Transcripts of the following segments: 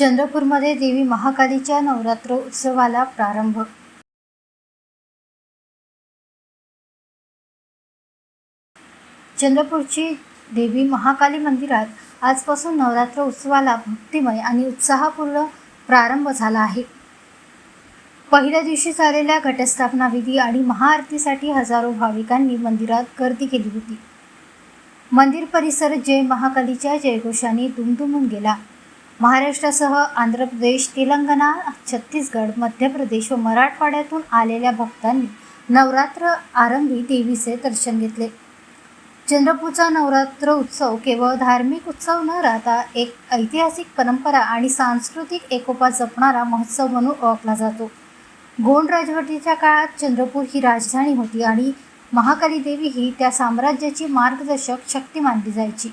चंद्रपूरमध्ये देवी महाकालीच्या नवरात्र उत्सवाला प्रारंभ. चंद्रपूरची देवी महाकाली मंदिरात आजपासून नवरात्र उत्सवाला भक्तिमय आणि उत्साहपूर्ण प्रारंभ झाला आहे. पहिल्या दिवशी झालेल्या घटस्थापना विधी आणि महाआरतीसाठी हजारो भाविकांनी मंदिरात गर्दी केली होती. मंदिर परिसर जय महाकालीच्या जयघोषाने दुमदुमून गेला. महाराष्ट्रासह आंध्र प्रदेश तेलंगणा छत्तीसगड मध्य प्रदेश व मराठवाड्यातून आलेल्या भक्तांनी नवरात्र आरंभी देवीचे दर्शन घेतले. चंद्रपूरचा नवरात्र उत्सव केवळ धार्मिक उत्सव न राहता एक ऐतिहासिक परंपरा आणि सांस्कृतिक एकोपा जपणारा महोत्सव म्हणून ओळखला जातो. गोंड राजवटीच्या काळात चंद्रपूर ही राजधानी होती आणि महाकाली देवी ही त्या साम्राज्याची मार्गदर्शक शक्ती मानली जायची.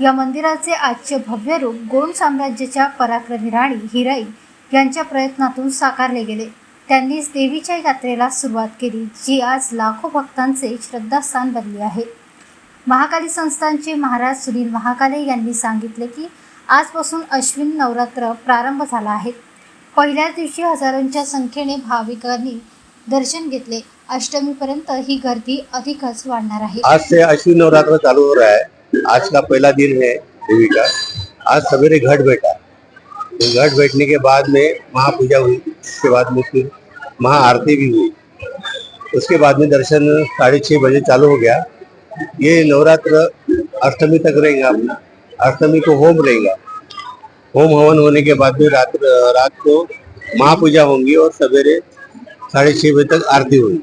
या मंदिराचे आजचे भव्य रूप गोंड साम्राज्याच्या पराक्रमी राणी हिराई यांच्या प्रयत्नातून साकारले गेले. त्यांनीच देवीच्या यात्रेला सुरुवात केली जी आज लाखो भक्तांचे श्रद्धास्थान बनली आहे. महाकाली संस्थानचे महाराज सुनील महाकाले यांनी सांगितले की आजपासून अश्विन नवरात्र प्रारंभ झाला आहे. पहिल्याच दिवशी हजारोंच्या संख्येने भाविकांनी दर्शन घेतले. अष्टमीपर्यंत ही गर्दी अधिकच वाढणार आहे. आज ते अश्विन नवरात्र चालू आहे. आज का पहला दिन है देवी का। आज सवेरे घट बैठा। तो घट बैठने के बाद में महापूजा हुई, उसके बाद में फिर महाआरती भी हुई। उसके बाद में दर्शन साढ़े छः बजे चालू हो गया। ये नवरात्र अष्टमी तक रहेगा अपना। अष्टमी को होम रहेगा। होम हवन होने के बाद में रात रात को महापूजा होंगी और सवेरे साढ़े छः बजे तक आरती होगी।